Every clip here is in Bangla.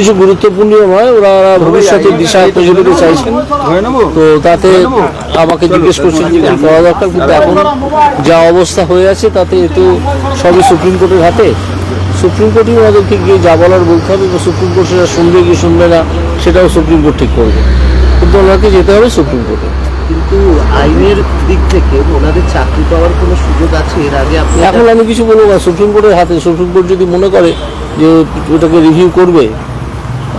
কিছু গুরুত্বপূর্ণ নয় ওরা ওরা ভবিষ্যতের দিশা প্রচলিত চাইছেন। তো তাতে আমাকে জিজ্ঞেস করছেন যে কি করা দরকার কিন্তু এখন যা অবস্থা হয়ে আছে তাতে তো সবই সুপ্রিম কোর্টের হাতে। সুপ্রিম কোর্টই ওনাদেরকে গিয়ে যা বলার বলতে হবে এবং সুপ্রিম কোর্ট সেটা শুনবে কি শুনবে না সেটাও সুপ্রিম কোর্ট ঠিক করবে। কিন্তু ওনাকে যেতে হবে সুপ্রিম কোর্টে। কিন্তু আইনের দিক থেকে ওনাদের চাকরি পাওয়ার কোনো সুযোগ আছে? এর আগে আপনি এখন আমি কিছু বলব না সুপ্রিম কোর্টের হাতে সুপ্রিম কোর্ট যদি মনে করে যে ওটাকে রিভিউ করবে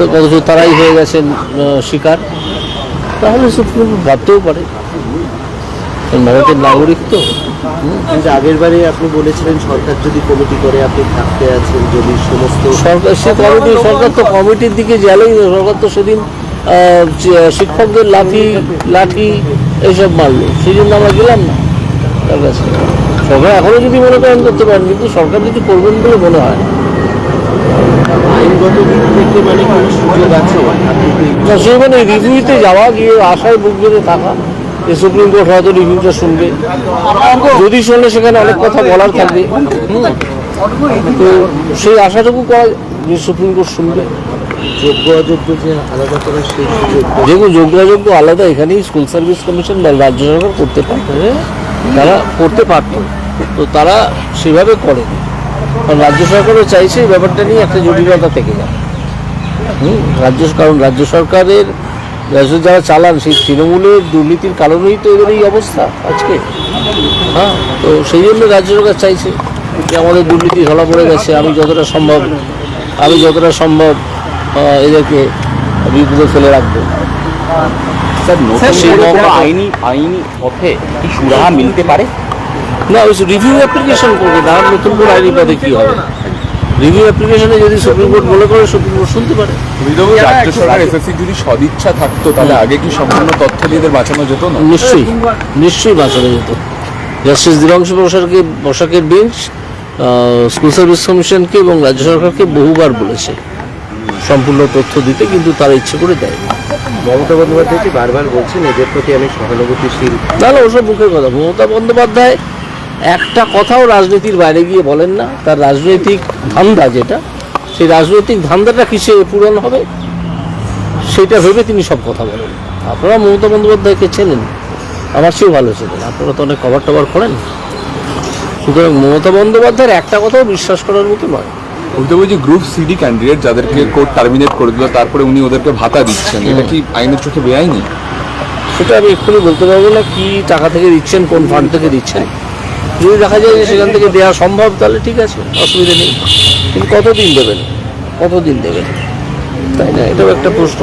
তো অথচ তারাই হয়ে গেছেন শিকার? তাহলে সুপ্রিম কোর্ট ভাবতেও পারে। ভারতের নাগরিক তো। কিন্তু আগের বারে আপনি বলেছিলেন সরকার যদি কমিটি করে আপনি থাকতে আছেন যদি সমস্ত সরকার সে কমিটি সরকার তো কমিটির দিকে গেলেই সরকার তো সেদিন শিক্ষকদের লাঠি লাঠি এইসব মারলো। সেই জন্য আমরা গেলাম না তার কাছে। সরকার এখনও যদি মনে করেন করতে পারেন কিন্তু সরকার যদি করবেন বলে মনে হয় না। মানে সেই মানে রিভিউতে যাওয়া গিয়ে আশায় বুক বেঁধে থাকা যে সুপ্রিম কোর্ট হয়তো রিভিউটা শুনবে। যদি শুনলে সেখানে অনেক কথা বলার থাকবে। তো সেই আশাটুকু করা যে সুপ্রিম কোর্ট শুনবে। যোগ্য অযোগ্য যে আলাদা করার সেই সুযোগ। যোগ্য অযোগ্য আলাদা এখানেই স্কুল সার্ভিস কমিশন বা রাজ্য সরকার করতে পারত। তারা করতে পারত। তো তারা সেভাবে করে কারণ রাজ্য সরকারও চাইছে এই ব্যাপারটা নিয়ে একটা জটিলতা থেকে যায় হুম? রাজ্য কারণ রাজ্য সরকারের রাজ্য যারা চালান সেই তৃণমূলের দুর্নীতির কারণেই তো এদের এই অবস্থা আজকে। হ্যাঁ? তো সেই জন্য রাজ্য সরকার চাইছে যে আমাদের দুর্নীতি ধরা পড়ে গেছে আমি যতটা সম্ভব আমি যতটা সম্ভব এদেরকে বিপদে ফেলে রাখব। স্যার আইনি আইনি পথে কি সুরাহা মিলতে পারে? না ওই রিভিউ অ্যাপ্লিকেশন করবে না নতুন করে আইনি পদে কি হবে? রিভিউ অ্যাপ্লিকেশনে যদি সুপ্রিম কোর্ট মনে করে সুপ্রিম কোর্ট শুনতে পারে। রাজ্য সরকার এসএসসি যদি সদিচ্ছা থাকতো তাহলে আগে কি সম্পূর্ণ তথ্য দিয়ে এদের বাঁচানো যেত না? নিশ্চয়ই নিশ্চয়ই বাঁচানো যেত। জাস্টিস দিবাংশ বসাকে বসাকের বেঞ্চ স্কুল সার্ভিস কমিশনকে এবং রাজ্য সরকারকে বহুবার বলেছে। সম্পূর্ণ তথ্য দিতে কিন্তু তারা ইচ্ছে করে দেয় মমতা বন্দ্যোপাধ্যায়টি বারবার বলছেন এদের প্রতি আমি সহানুভূতিশীল? না না, ওসব মুখের কথা। মমতা বন্দ্যোপাধ্যায় একটা কথাও রাজনীতির বাইরে গিয়ে বলেন না। তার রাজনৈতিক ধান্দা যেটা, সেই রাজনৈতিক ধান্দাটা কিসে পূরণ হবে, সেটা ভেবে তিনি সব কথা বলেন। আপনারা মমতা বন্দ্যোপাধ্যায়কে চেনেন, আমার চেয়েও ভালো চেনেন। আপনারা তো অনেক কভার টভার করেন। সুতরাং মমতা বন্দ্যোপাধ্যায়ের একটা কথাও বিশ্বাস করার মতো নয়। বলতে বলছি গ্রুপ সিডি ক্যান্ডিডেট যাদেরকে কোর্ট টার্মিনেট করে দিল তারপরে উনি ওদেরকে ভাতা দিচ্ছেন। এটা কি আইনের চোখে বেআইনি? সেটা আমি এক্ষুনি বলতে পারব না কি টাকা থেকে দিচ্ছেন কোন ফান্ড থেকে দিচ্ছেন। যদি দেখা যায় যে সেখান থেকে দেওয়া সম্ভব তাহলে ঠিক আছে অসুবিধা নেই। কিন্তু কতদিন দেবেন? কতদিন দেবেন? তাই না? এটাও একটা প্রশ্ন।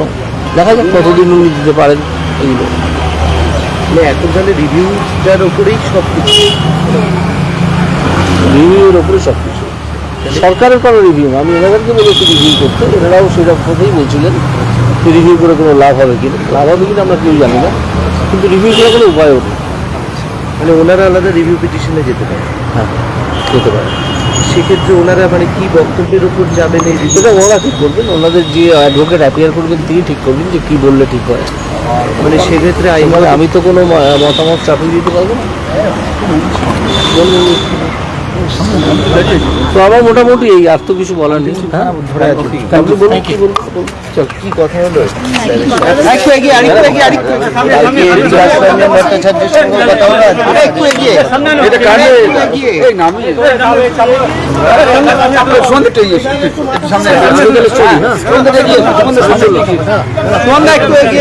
দেখা যাক কতদিন উনি দিতে পারেন এগুলো মানে এখন তাহলে রিভিউটার ওপরেই সব কিছু রিভিউর ওপরে সব কিছু সরকারের কোনো রিভিউ আমি এনাদেরকে বলেছি রিভিউ করতে এনারাও সেরকম কথাই বলছিলেন রিভিউ করে কোনো লাভ হবে কিনা লাভ হবে কিনা আমরা কেউ জানি না কিন্তু রিভিউ করে কোনো উপায়ও নেই। মানে ওনারা আলাদা রিভিউ পিটিশনে যেতে পারে। হ্যাঁ যেতে পারে। সেক্ষেত্রে ওনারা মানে কি বক্তব্যের উপর যাবেন এই? সেটা ওরা ঠিক করবেন ওনাদের যে অ্যাডভোকেট অ্যাপিয়ার করবেন তিনি ঠিক করবেন যে কি বললে ঠিক হয়। মানে সেক্ষেত্রে এবারে আমি তো কোনো মতামত চাপিয়ে দিতে পারব না। তো আমার মোটামুটি এই আর তো কিছু বলার নেই। হ্যাঁ? আপনি বলুন কি বলুন বলুন। চল কি কথা হলো? একটু এগিয়ে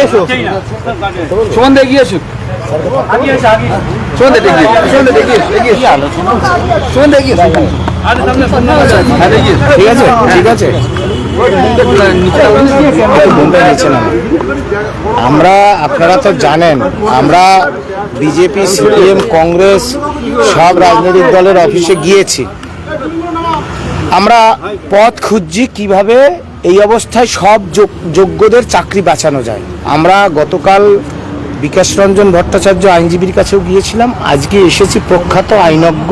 এসো, সামনে এগিয়ে এসো, ঠিক আছে ঠিক আছে। আমরা আপনারা তো জানেন আমরা বিজেপি সিপিএম কংগ্রেস সব রাজনৈতিক দলের অফিসে গিয়েছি। আমরা পথ খুঁজছি কীভাবে এই অবস্থায় সব যোগ- যোগ্যদের চাকরি বাঁচানো যায়। আমরা গতকাল বিকাশ রঞ্জন ভট্টাচার্য আইনজীবীর কাছেও গিয়েছিলাম। আজকে এসেছি প্রখ্যাত আইনজ্ঞ,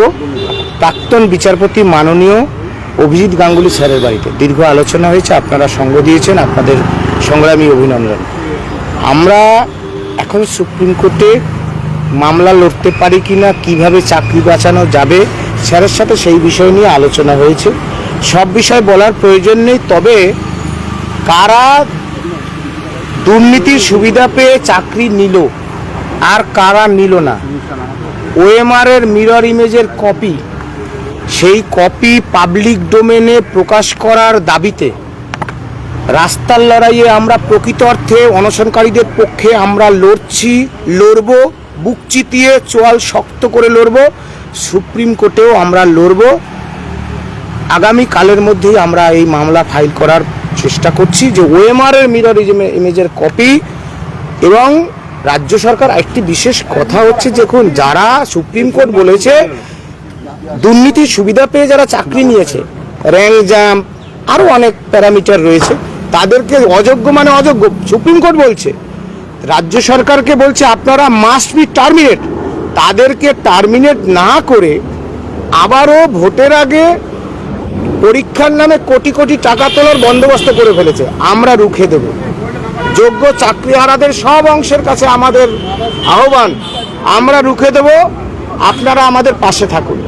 প্রাক্তন বিচারপতি মাননীয় অভিজিৎ গাঙ্গুলি স্যারের বাড়িতে। দীর্ঘ আলোচনা হয়েছে, আপনারা সঙ্গ দিয়েছেন, আপনাদের সংগ্রামী অভিনন্দন। আমরা এখন সুপ্রিম কোর্টে মামলা লড়তে পারি কি না কীভাবে চাকরি বাঁচানো যাবে, স্যারের সাথে সেই বিষয় নিয়ে আলোচনা হয়েছে। সব বিষয় বলার প্রয়োজন নেই, তবে কারা দুর্নীতির সুবিধা পেয়ে চাকরি নিল, আর কারা নিল না? ওএমআর এর মিরর ইমেজের কপি সেই কপি পাবলিক ডোমেনে প্রকাশ করার দাবিতে। রাস্তার লড়াইয়ে আমরা প্রকৃত অর্থে অনশনকারীদের পক্ষে আমরা লড়ছি, লড়ব, বুক চিতিয়ে চোয়াল শক্ত করে লড়ব, সুপ্রিম কোর্টেও আমরা লড়ব। আগামী কালের মধ্যেই আমরা এই মামলা ফাইল করার চেষ্টা করছি যে ওএমআর এর মিরর ইমেজের কপি এবং রাজ্য সরকার একটি বিশেষ কথা হচ্ছে, দেখুন, যারা সুপ্রিম কোর্ট বলেছে, দুর্নীতির সুবিধা পেয়ে যারা চাকরি নিয়েছে র্যাঙ্ক জাম্প আরও অনেক প্যারামিটার রয়েছে, তাদেরকে অযোগ্য মানে অযোগ্য। সুপ্রিম কোর্ট বলছে, রাজ্য সরকারকে বলছে, আপনারা মাস্ট বি টার্মিনেট তাদেরকে টার্মিনেট না করে আবারও ভোটের আগে পরীক্ষার নামে কোটি কোটি টাকা তোলার বন্দোবস্ত করে ফেলেছে। আমরা রুখে দেব। যোগ্য চাকরিহারাদের সব অংশের কাছে আমাদের আহ্বান আমরা রুখে দেব। আপনারা আমাদের পাশে থাকুন।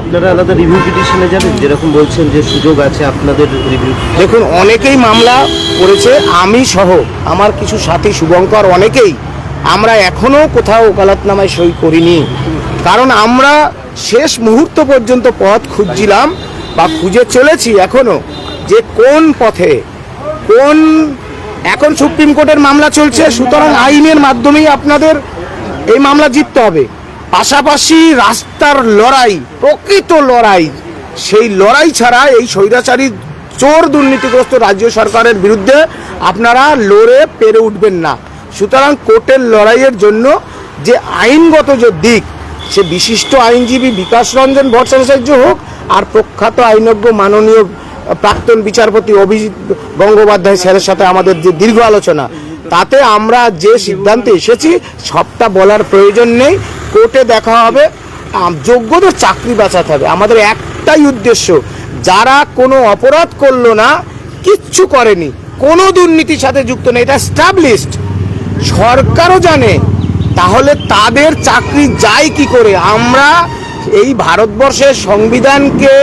আপনারা আলাদা রিভিউ পিটিশনে যাবেন? যেরকম বলছেন যে সুযোগ আছে আপনাদের রিভিউ দেখুন অনেকেই মামলা করেছে আমি সহ আমার কিছু সাথী শুভঙ্কর অনেকেই আমরা এখনও কোথাও ওকালতনামায় সই করিনি। কারণ আমরা শেষ মুহূর্ত পর্যন্ত পথ খুঁজছিলাম বা খুঁজে চলেছি এখনও যে কোন পথে, কোন, এখন সুপ্রিম কোর্টের মামলা চলছে, সুতরাং আইনের মাধ্যমেই আপনাদের এই মামলা জিততে হবে। পাশাপাশি রাস্তার লড়াই, প্রকৃত লড়াই, সেই লড়াই ছাড়া এই স্বৈরাচারী চোর দুর্নীতিগ্রস্ত রাজ্য সরকারের বিরুদ্ধে আপনারা লড়ে পেরে উঠবেন না। সুতরাং কোর্টের লড়াইয়ের জন্য যে আইনগত যে দিক, সে বিশিষ্ট আইনজীবী বিকাশ রঞ্জন ভট্টাচার্য হোক আর প্রখ্যাত আইনজ্ঞ মাননীয় প্রাক্তন বিচারপতি অভিজিৎ গঙ্গোপাধ্যায় স্যারের সাথে আমাদের যে দীর্ঘ আলোচনা, তাতে আমরা যে সিদ্ধান্তে এসেছি সবটা বলার প্রয়োজন নেই। কোর্টে দেখা হবে। যোগ্যদের চাকরি বাঁচাতে হবে। আমাদের একটাই উদ্দেশ্য, যারা কোনো অপরাধ করল না, কিচ্ছু করেনি, কোনো দুর্নীতির সাথে যুক্ত নেই, এটা স্টাবলিশড সরকারও জানে, তাহলে তাদের চাকরি যায় কি করে? আমরা এই ভারতবর্ষের সংবিধানকে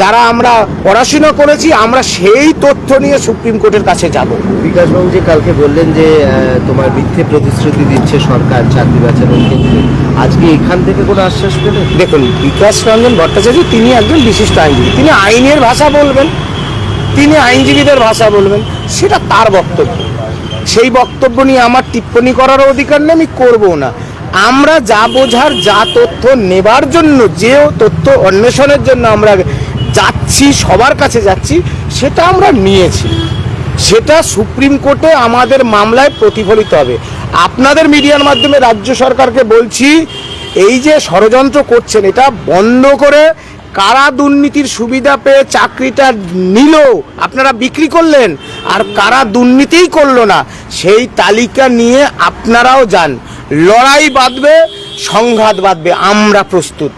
যারা আমরা পড়াশোনা করেছি আমরা সেই তথ্য নিয়ে সুপ্রিম কোর্টের কাছে যাব। বিকাশবাবু যে কালকে বললেন যে তোমার মিথ্যে প্রতিশ্রুতি দিচ্ছে সরকার চাকরি বাঁচানোর ক্ষেত্রে আজকে এখান থেকে কোনো আশ্বাস পেলেন? দেখুন বিকাশ রঞ্জন ভট্টাচার্য তিনি একজন বিশিষ্ট আইনজীবী। তিনি আইনের ভাষা বলবেন তিনি আইনজীবীদের ভাষা বলবেন সেটা তার বক্তব্য। সেই বক্তব্য নিয়ে আমার টিপ্পণী করার অধিকার নেই আমি করব না। আমরা যা বোঝার, যা তথ্য নেবার জন্য, যে তথ্য অন্বেষণের জন্য আমরা যাচ্ছি, সবার কাছে যাচ্ছি, সেটা আমরা নিয়েছি। সেটা সুপ্রিম কোর্টে আমাদের মামলায় প্রতিফলিত হবে। আপনাদের মিডিয়ার মাধ্যমে রাজ্য সরকারকে বলছি, এই যে ষড়যন্ত্র করছেন, এটা বন্ধ করে কারা দুর্নীতির সুবিধা পেয়ে চাকরিটা নিল? আপনারা বিক্রি করলেন। আর কারা দুর্নীতিই করল না, সেই তালিকা নিয়ে আপনারাও যান। লড়াই বাঁধবে, সংঘাত বাঁধবে। আমরা প্রস্তুত।